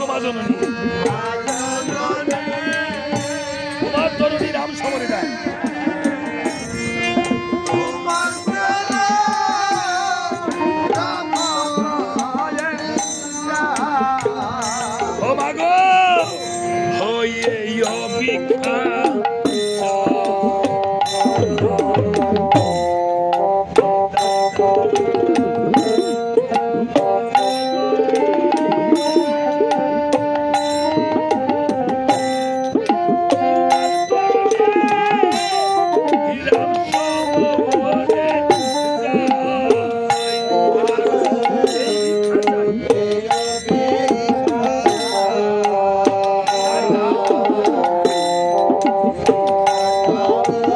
গো মা তোমার রাম সমরে যায়। Oh, yeah, you're big. অভিক্ষা Oh,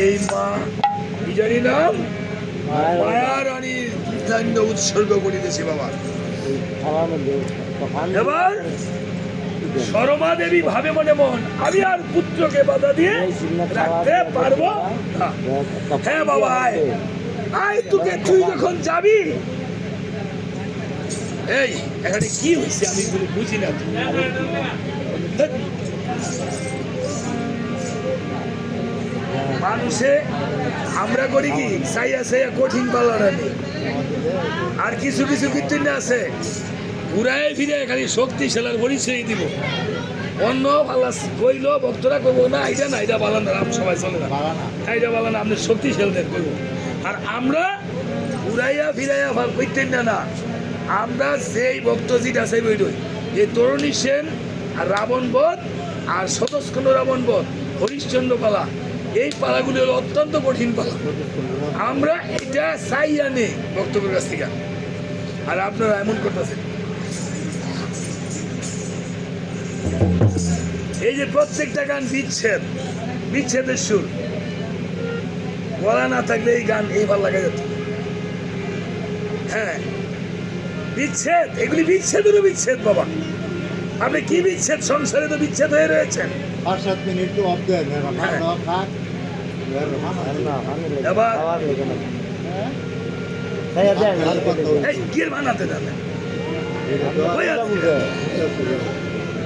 এই মা কি জানি নাম মায়া রানীর উৎসর্গ করিতেছে বাবা। এবার সরমা দেবী ভাবে মনে মন, আমি আর পুত্রকে বাধা দিয়ে রাখতে পারব হ্যাঁ বাবা, আয়। আয়, তোকে তুই যখন যাবি। এই, এখানে কি হয়েছে আমি বুঝি না। মানুষে আমরা করি কি? সাইয়া সাইয়া কঠিন পালাটা নেই আর কিছু কিছু কীর্তন আছে। ঘুরায় ফিরে খালি শক্তি শক্তিশালার পরিচয় দিব। অন্য পাল্লা কইল ভক্তরা করব না এটা না এটা বালান রাম সবাই চলে না। এটা বালান আমাদের শক্তিশালীদের করব আর আমরা ঘুরাইয়া ফিরাইয়া ভালো কইতেন না না। আমরা যেই ভক্ত যেটা সেই বই এই তরুণী সেন আর রাবণ বধ আর শতস্কন্দ রাবণ বধ হরিশ্চন্দ্র পালা এই পালাগুলি হলো অত্যন্ত কঠিন পালা। আমরা এটা চাইয়া নেই বক্তব্যের কাছ থেকে। আর আপনারা এমন করতেছেন। এই যে প্রত্যেকটা গান বিচ্ছেদ বিচ্ছেদের সুর। গলা না থাকলে এই গান এই ভালো লাগা যেত হ্যাঁ বিচ্ছেদ এগুলি বিচ্ছেদেরও বিচ্ছেদ বাবা। আপনি কি বিচ্ছেদ? সংসারে তো বিচ্ছেদ হয়ে রয়েছেন. এবার কি বানাতে আছে।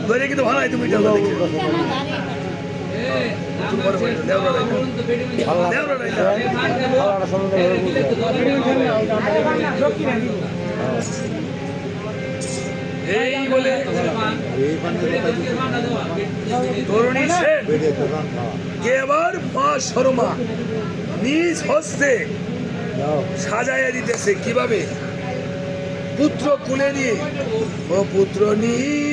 ধরে কিন্তু ভালো তুমি দেওয়া দেওয়া এই বলে তরুণী সেন মা শর্মা, নিজ হস্তে সাজাইয়া দিতেছে। কীভাবে? পুত্র কুলে নিয়ে। ও পুত্র নিয়ে